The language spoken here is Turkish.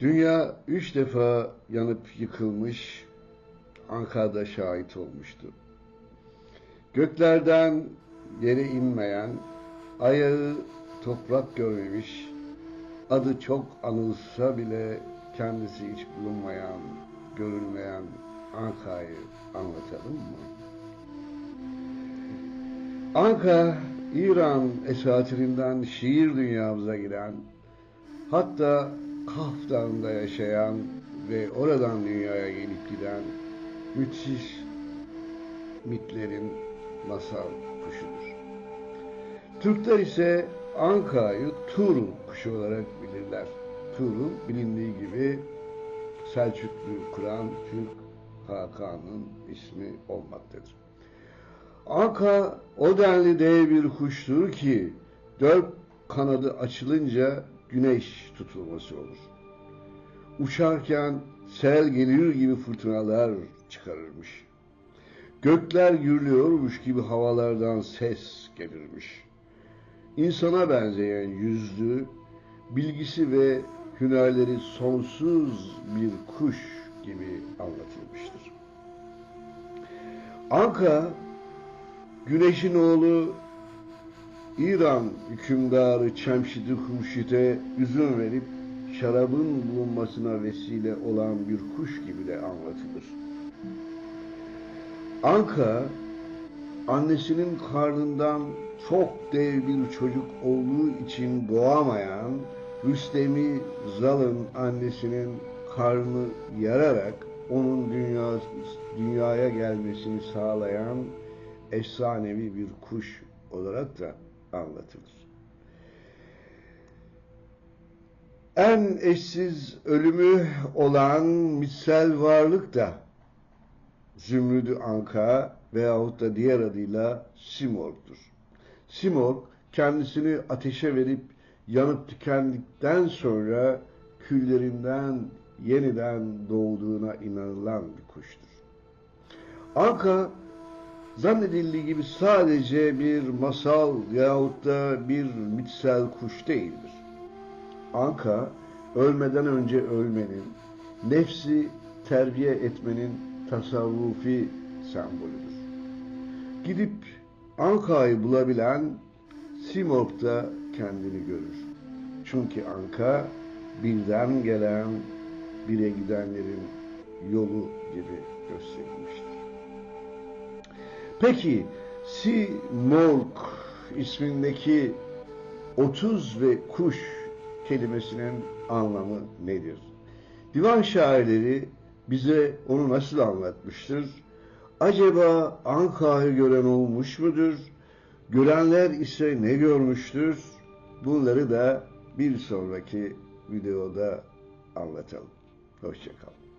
Dünya üç defa yanıp yıkılmış, Ankara'da şahit olmuştu. Göklerden yere inmeyen, ayağı toprak görmemiş, adı çok anılsa bile kendisi hiç bulunmayan, görülmeyen Anka'yı anlatalım mı? Anka, İran esatirinden şiir dünyamıza giren, hatta Kaf Dağı'nda yaşayan ve oradan dünyaya gelip giden müthiş mitlerin masal kuşudur. Türkler ise Anka'yı Tuğrul kuşu olarak bilirler. Tuğrul bilindiği gibi Selçuklu kuran Türk Hakan'ın ismi olmaktadır. Anka o denli dev bir kuştur ki dört kanadı açılınca güneş tutulması olur. Uçarken sel gelir gibi fırtınalar çıkarırmış. Gökler gürlüyormuş gibi havalardan ses gelirmiş. İnsana benzeyen yüzlü, bilgisi ve hünerleri sonsuz bir kuş gibi anlatılmıştır. Anka, Güneş'in oğlu İran hükümdarı Çemşid-i Hurşit'e üzüm verip şarabın bulunmasına vesile olan bir kuş gibi de anlatılır. Anka, annesinin karnından çok dev bir çocuk olduğu için doğamayan Rüstem'i Zal'ın annesinin karnını yararak onun dünya, dünyaya gelmesini sağlayan efsanevi bir kuş olarak da anlatılır. En eşsiz ölümü olan mitsel varlık da Zümrüdü Anka veyahut da diğer adıyla Simorg'dur. Simorg kendisini ateşe verip yanıp tükendikten sonra küllerinden yeniden doğduğuna inanılan bir kuştur. Anka zannedildiği gibi sadece bir masal yahut da bir mitsel kuş değildir. Anka, ölmeden önce ölmenin, nefsi terbiye etmenin tasavvufi sembolüdür. Gidip Anka'yı bulabilen Simorg'da kendini görür. Çünkü Anka birden gelen, bire gidenlerin yolu gibi gösterilmiştir. Peki Simorg ismindeki 30 ve kuş kelimesinin anlamı nedir? Divan şairleri bize onu nasıl anlatmıştır? Acaba Anka'yı gören olmuş mudur? Görenler ise ne görmüştür? Bunları da bir sonraki videoda anlatalım. Hoşçakalın.